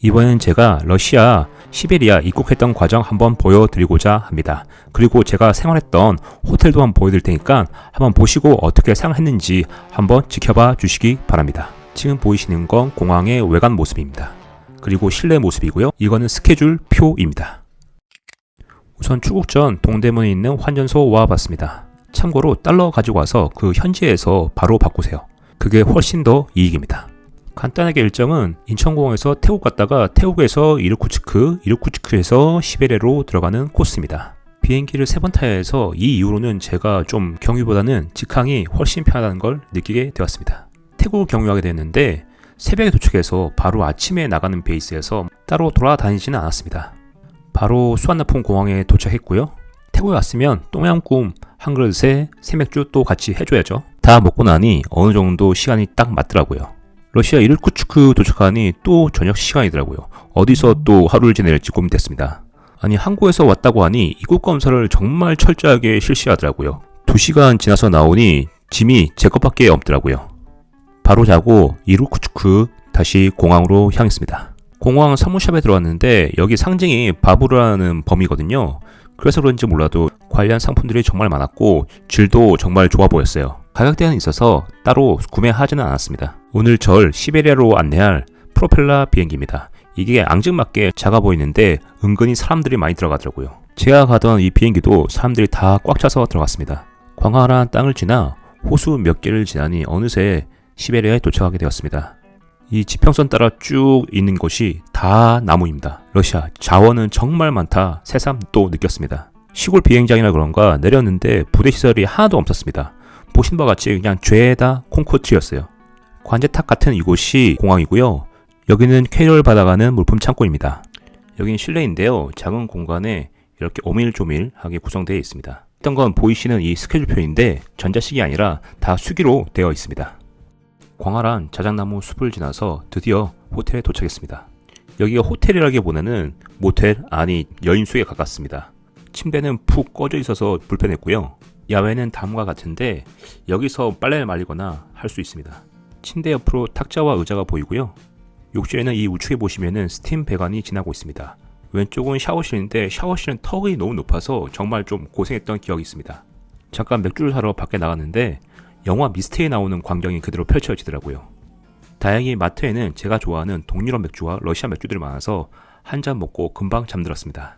이번엔 제가 러시아 시베리아 입국했던 과정 한번 보여드리고자 합니다. 그리고 제가 생활했던 호텔도 한번 보여드릴 테니까 한번 보시고 어떻게 생활했는지 한번 지켜봐 주시기 바랍니다. 지금 보이시는 건 공항의 외관 모습입니다. 그리고 실내 모습이고요. 이거는 스케줄 표입니다. 우선 출국 전 동대문에 있는 환전소 와 봤습니다. 참고로 달러 가지고 와서 그 현지에서 바로 바꾸세요. 그게 훨씬 더 이익입니다. 간단하게 일정은 인천공항에서 태국 갔다가 태국에서 이르쿠츠크, 이르쿠츠크에서 시베리아로 들어가는 코스입니다. 비행기를 세 번 타야 해서 이 이후로는 제가 좀 경유보다는 직항이 훨씬 편하다는 걸 느끼게 되었습니다. 태국을 경유하게 됐는데 새벽에 도착해서 바로 아침에 나가는 베이스에서 따로 돌아다니지는 않았습니다. 바로 수완나폰 공항에 도착했고요. 태국에 왔으면 똥양꿈 한 그릇에 새맥주 또 같이 해줘야죠. 다 먹고 나니 어느 정도 시간이 딱 맞더라고요. 러시아 이르쿠츠크 도착하니 또 저녁 시간이더라고요. 어디서 또 하루를 지낼지 고민됐습니다. 아니 한국에서 왔다고 하니 입국 검사를 정말 철저하게 실시하더라고요. 2시간 지나서 나오니 짐이 제 것밖에 없더라고요. 바로 자고 이르쿠츠크 다시 공항으로 향했습니다. 공항 사무샵에 들어왔는데 여기 상징이 바부라는 범이거든요. 그래서 그런지 몰라도 관련 상품들이 정말 많았고 질도 정말 좋아 보였어요. 가격대는 있어서 따로 구매하지는 않았습니다. 오늘 절 시베리아로 안내할 프로펠러 비행기입니다. 이게 앙증맞게 작아 보이는데 은근히 사람들이 많이 들어가더라고요. 제가 가던 이 비행기도 사람들이 다 꽉 차서 들어갔습니다. 광활한 땅을 지나 호수 몇 개를 지나니 어느새 시베리아에 도착하게 되었습니다. 이 지평선 따라 쭉 있는 곳이 다 나무입니다. 러시아 자원은 정말 많다 새삼 또 느꼈습니다. 시골 비행장이라 그런가 내렸는데 부대 시설이 하나도 없었습니다. 보신 바와 같이 그냥 죄다 콘크리트였어요. 관제탑 같은 이곳이 공항이고요. 여기는 캐리어를 받아가는 물품 창고입니다. 여기는 실내인데요. 작은 공간에 이렇게 오밀조밀하게 구성되어 있습니다. 했던 건 보이시는 이 스케줄표인데 전자식이 아니라 다 수기로 되어 있습니다. 광활한 자작나무 숲을 지나서 드디어 호텔에 도착했습니다. 여기가 호텔이라기보다는 모텔 아니 여인숙에 가깝습니다. 침대는 푹 꺼져 있어서 불편했고요. 야외는 다음과 같은데 여기서 빨래를 말리거나 할 수 있습니다. 침대 옆으로 탁자와 의자가 보이고요. 욕실에는 이 우측에 보시면은 스팀 배관이 지나고 있습니다. 왼쪽은 샤워실인데 샤워실은 턱이 너무 높아서 정말 좀 고생했던 기억이 있습니다. 잠깐 맥주를 사러 밖에 나갔는데 영화 미스트에 나오는 광경이 그대로 펼쳐지더라고요. 다행히 마트에는 제가 좋아하는 동유럽 맥주와 러시아 맥주들이 많아서 한 잔 먹고 금방 잠들었습니다.